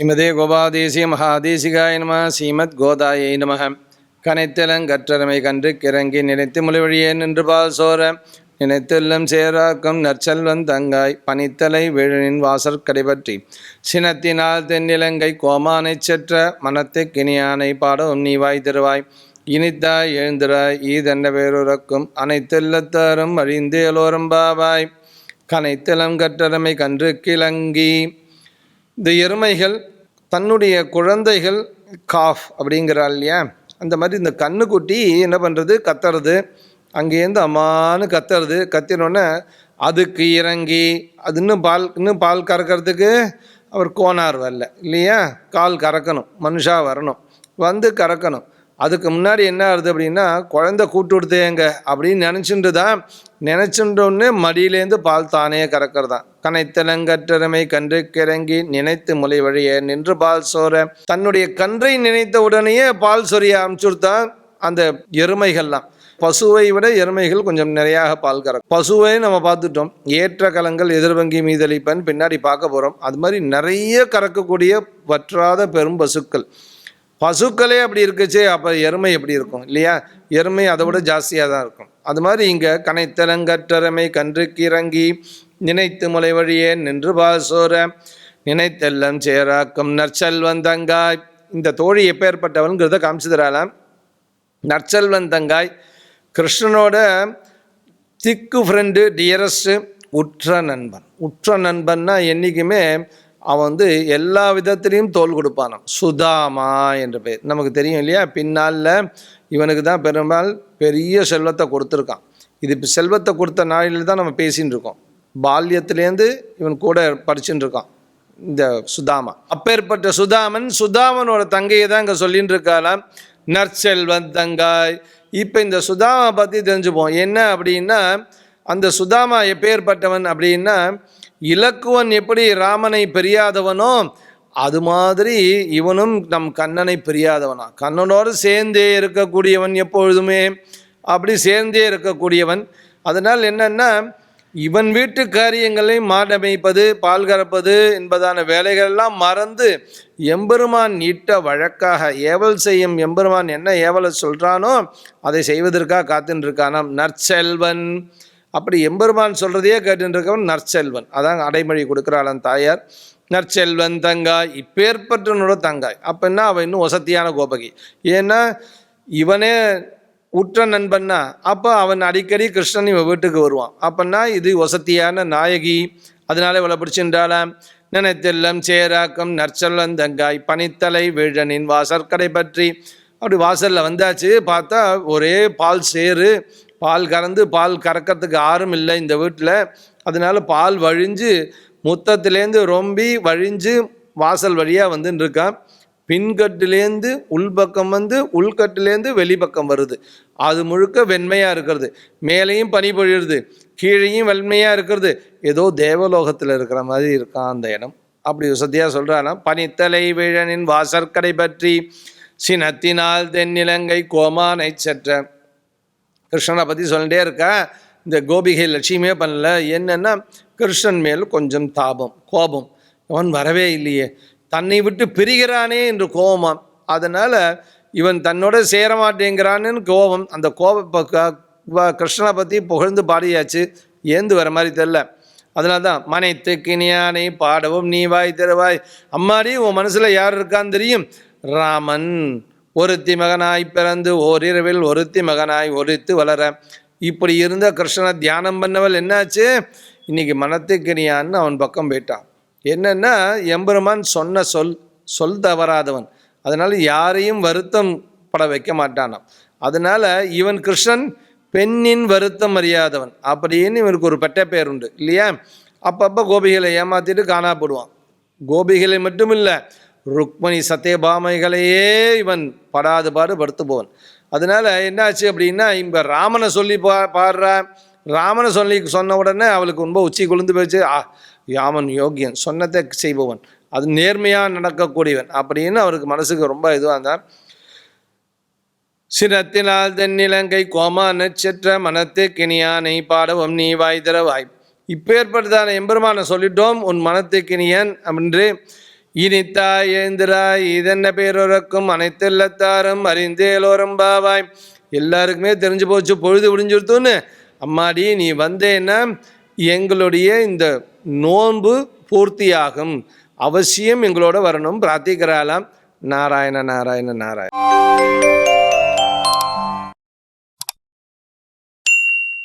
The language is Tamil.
ஸ்ரீமதே கோபாதேசிய மகாதேசிகாய நம ஸ்ரீமத் கோதாயை நம. கனைத்தலங்கற்றரமை கன்று கிறங்கி நினைத்து மொழிவழியே நின்று பால் சோர. நினைத்தெல்லம் சேராக்கும் நற்செல்வன் தங்காய் பனித்தலை விழனின் வாசற் கடைபற்றி. சினத்தினால் தென்னிலங்கை கோமானைச் செற்ற மனத்தை கிணியானை பாடவும் நீ வாய் திருவாய். இனித்தாய் எழுந்திராய் ஈதென்ன வேறுறக்கும் அனைத்தெல்லத்தாரும் அழிந்தேலோரம் பாவாய். கனைத்தலம் கற்றரமை கன்று கிளங்கி இந்த எருமைகள் தன்னுடைய குழந்தைகள் காஃப் அப்படிங்கிறாள் இல்லையா? அந்த மாதிரி இந்த கண்ணுக்குட்டி என்ன பண்ணுறது கத்துறது. அங்கேருந்து அம்மானு கத்துறது. கத்தினோடனே அதுக்கு இறங்கி அது இன்னும் பால் இன்னும் பால் கறக்கிறதுக்கு அவர் கோனார் வரல இல்லையா? கால் கறக்கணும் மனுஷா வரணும். வந்து கறக்கணும். அதுக்கு முன்னாடி என்ன ஆகுது அப்படின்னா குழந்தை கூட்டு கொடுத்தேங்க அப்படின்னு நினச்சிட்டு தான் நினச்சுட்டோன்னே மடியிலேருந்து பால் தானே கறக்கிறதான் கனைத்தலங்கற்றமை கன்று கிறங்கி நினைத்து முலை வழிய நின்று பால் சோற. தன்னுடைய கன்றை நினைத்த உடனேயே பால் சொரிய அனுப்பிச்சுடுத்தான் அந்த எருமைகள்லாம். பசுவை விட எருமைகள் கொஞ்சம் நிறையாக பால் கறக்கும். பசுவை நம்ம பார்த்துட்டோம். ஏற்ற கலங்கள் எதிர்வங்கி மீதளிப்பன். பின்னாடி பார்க்க போகிறோம் அது மாதிரி நிறைய கறக்கக்கூடிய வற்றாத பெரும் பசுக்கள். பசுக்களே அப்படி இருக்குச்சு அப்போ எருமை எப்படி இருக்கும் இல்லையா? எருமை அதை விட ஜாஸ்தியாக தான் இருக்கும். அது மாதிரி இங்கே கனைத்தலங்கற்றமை கன்று கிறங்கி நினைத்து முலை வழியே நின்று பாசோர நினைத்தெல்லம் சேராக்கும் நற்செல்வன் தங்காய். இந்த தோழி எப்பேற்பட்டவன்கிறத காமிச்சுதராலாம் நற்செல்வன் தங்காய் கிருஷ்ணனோட திக்கு ஃப்ரெண்டு டியரஸ்ட்டு உற்ற நண்பன். உற்ற நண்பன்னா என்றைக்குமே அவன் வந்து எல்லா விதத்துலேயும் தோல் கொடுப்பானான் சுதாமா என்ற பேர். நமக்கு தெரியும் இல்லையா? பின்னால் இவனுக்கு தான் பெரும்பால் பெரிய செல்வத்தை கொடுத்துருக்கான். இது இப்போ செல்வத்தை கொடுத்த நாளில் தான் நம்ம பேசின்னு இருக்கோம். பால்யத்திலேருந்து இவன் கூட படிச்சுட்டு இருக்கான் இந்த சுதாமா. அப்பேற்பட்ட சுதாமன் சுதாமனோட தங்கையை தான் இங்கே சொல்லின்னு இருக்காளாம். நற்செல்வன் தங்காய் இப்போ இந்த சுதாமா பற்றி தெரிஞ்சுப்போம். என்ன அப்படின்னா அந்த சுதாமா எப்பேற்பட்டவன் அப்படின்னா இலக்குவன் எப்படி ராமனை பிரியாதவனோ அது மாதிரி இவனும் நம் கண்ணனை பிரியாதவனா. கண்ணனோடு சேர்ந்தே இருக்கக்கூடியவன் எப்பொழுதுமே அப்படி சேர்ந்தே இருக்கக்கூடியவன். அதனால் என்னென்னா இவன் வீட்டு காரியங்களை மாடமைப்பது பால் கறப்பது என்பதான வேலைகளெல்லாம் மறந்து எம்பெருமான் இட்ட வழக்காக ஏவல் செய்யும் எம்பெருமான் என்ன ஏவலை சொல்கிறானோ அதை செய்வதற்காக காத்துன்னு இருக்கானாம் நற்செல்வன் அப்படி எம்பெருமான் சொல்கிறதையே கேட்டுருக்கவன் நற்செல்வன். அதான் அடைமொழி கொடுக்குறாளன் தாயார். நற்செல்வன் தங்காய் இப்பேற்பட்டனோட தங்காய். அப்போன்னா அவன் இன்னும் வசதியான கோபகி. ஏன்னா இவனே உற்ற நண்பன்னா அப்போ அவன் அடிக்கடி கிருஷ்ணன் இவன் வீட்டுக்கு வருவான். அப்போன்னா இது வசதியான நாயகி. அதனால இவளை பிடிச்சின்றாளாம். நினைத்தெல்லம் சேராக்கம் நற்செல்வன் தங்காய் பனித்தலை வீழனின் வாசற்கடை பற்றி. அப்படி வாசலில் வந்தாச்சு பார்த்தா ஒரே பால் சேரு பால் கறந்து பால் கறக்கிறதுக்கு யாரும் இல்லை இந்த வீட்டில். அதனால் பால் வழிஞ்சு முத்தத்துலேருந்து ரொம்பி வழிஞ்சு வாசல் வழியாக வந்துன்னு இருக்கான் பின்கட்டுலேருந்து உள்பக்கம் வந்து உள்கட்டுலேருந்து வெளிப்பக்கம் வருது. அது முழுக்க வெண்மையாக இருக்கிறது. மேலேயும் பனி பொழியுறது கீழேயும் வெண்மையாக இருக்கிறது. ஏதோ தேவலோகத்தில் இருக்கிற மாதிரி இருக்கான் அந்த இடம். அப்படி வசதியாக சொல்கிறானா பனித்தலை வீழனின் வாசற்கடை பற்றி சினத்தினால் தென்னிலங்கை கோமானை செற்ற கிருஷ்ணனை பற்றி சொல்லிட்டே இருக்கா. இந்த கோபிகை லட்சியமே பண்ணல. என்னென்னா கிருஷ்ணன் மேல் கொஞ்சம் தாபம் கோபம். அவன் வரவே இல்லையே. தன்னை விட்டு பிரிகிறானே என்று கோபமாம். அதனால் இவன் தன்னோட சேரமாட்டேங்கிறான்னு கோபம். அந்த கோப கிருஷ்ணனை பற்றி புகழ்ந்து பாடியாச்சு. ஏந்து வர மாதிரி தெரில அதனால தான் மனைத்து கிணியானை பாடவும் நீ வாய் தருவாய். அம்மாடி உன் மனசில் யார் இருக்கான்னு தெரியும்? ராமன். ஒருத்தி மகனாய் பிறந்து ஓரிரவில் ஒருத்தி மகனாய் ஒருத்து வளர. இப்படி இருந்த கிருஷ்ணனை தியானம் பண்ணவள் என்னாச்சு? இன்னைக்கு மனத்துக்கினியான்னு அவன் பக்கம் போயிட்டான். என்னென்னா எம்பெருமான் சொன்ன சொல் சொல் தவறாதவன். அதனால் யாரையும் வருத்தம் பட வைக்க மாட்டானான் அதனால் இவன் கிருஷ்ணன் பெண்ணின் வருத்தம் அறியாதவன். அப்படின்னு இவனுக்கு ஒரு பெட்ட பேர் உண்டு இல்லையா? அப்பப்போ கோபிகளை ஏமாற்றிட்டு காணாப்படுவான். கோபிகளை மட்டும் இல்லை ருக்மணி சத்யபாமைகளையே இவன் படாது பாடு படுத்துபவன். அதனால என்னாச்சு அப்படின்னா இவன் ராமனை சொல்லி பா பாடுறா ராமனை சொல்லி சொன்ன உடனே அவளுக்கு ரொம்ப உச்சி குளிர்ந்து போயிடுச்சு. ஆ யாமன் யோகியன் சொன்னதை செய்பவன். அது நேர்மையாக நடக்கக்கூடியவன் அப்படின்னு அவருக்கு மனசுக்கு ரொம்ப இதுவாக இருந்தார். சிரத்தினால் தென்னிலங்கை கோமா நட்சத்திர மனத்து கிணியானை பாடவும் நீ வாய் திறவாய் இப்பேற்பட்டதான எம்பெருமானை சொல்லிட்டோம் உன் மனத்து கிணியன் என்று இனித்தாய் ஏந்திராய் இதென்ன பேரொருக்கும் அனைத்து இல்லத்தாரும் அறிந்தேலோரம் பாவாய் எல்லாருக்குமே தெரிஞ்சு போச்சு பொழுது விடிஞ்சிருத்தோன்னு அம்மாடி நீ வந்தேன்னா எங்களுடைய இந்த நோன்பு பூர்த்தியாகும். அவசியம் எங்களோட வரணும். பிரார்த்திக்கிறாளாம். நாராயண நாராயண நாராயண.